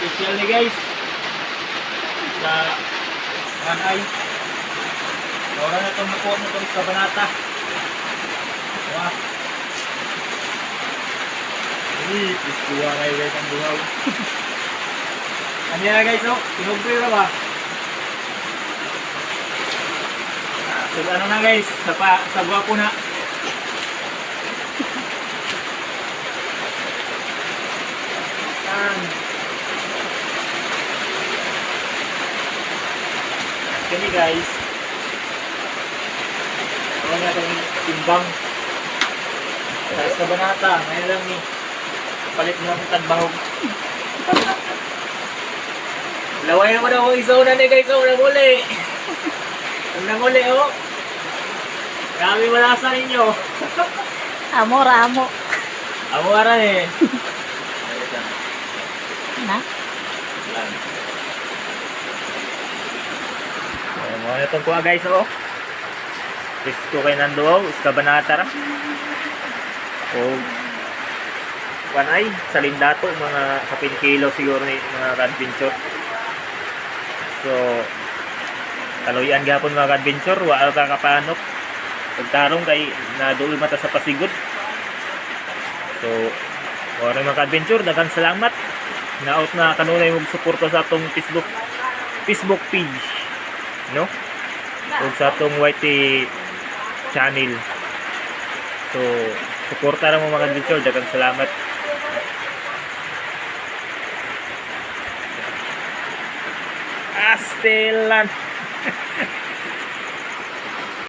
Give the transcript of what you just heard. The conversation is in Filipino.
Special ni guys. Sa Manay. Ora na itong nakuha na itong sa Banata. Wah. Ini, iskuha kayo guys ang buhaw. ano yan guys, oh? Tinugboy na ba? So ano na guys, sa, pa, sa gwapo na. Yan. Kini guys. Ano nga itong timbang. Sa sa banata, ngayon lang ni. Palit mo ang tadbahog. Laway naman ako isaw na ni guys, oh, namuli. Ang namuli, oh. Grabe wala sa ninyo. Amo, ramo. Amo ara eh. Na? Lang. Na itong kuha guys, oh. Pisto kay Nando, oh. Iskabanata ra. O, panay, sa lindato, mga kapin kilo siguro ni mga adventure. So, kaloyan gapon mga adventure, wa ka kapanok. Pagtarong kay naduol mata sa pasigod. So, Ora mga adventure daghang salamat. Naot na kanunay mong suporta sa atong Facebook Facebook page, no? Ug sa atong YT channel. So, suporta ra mo mga adventure daghang salamat. Astelan.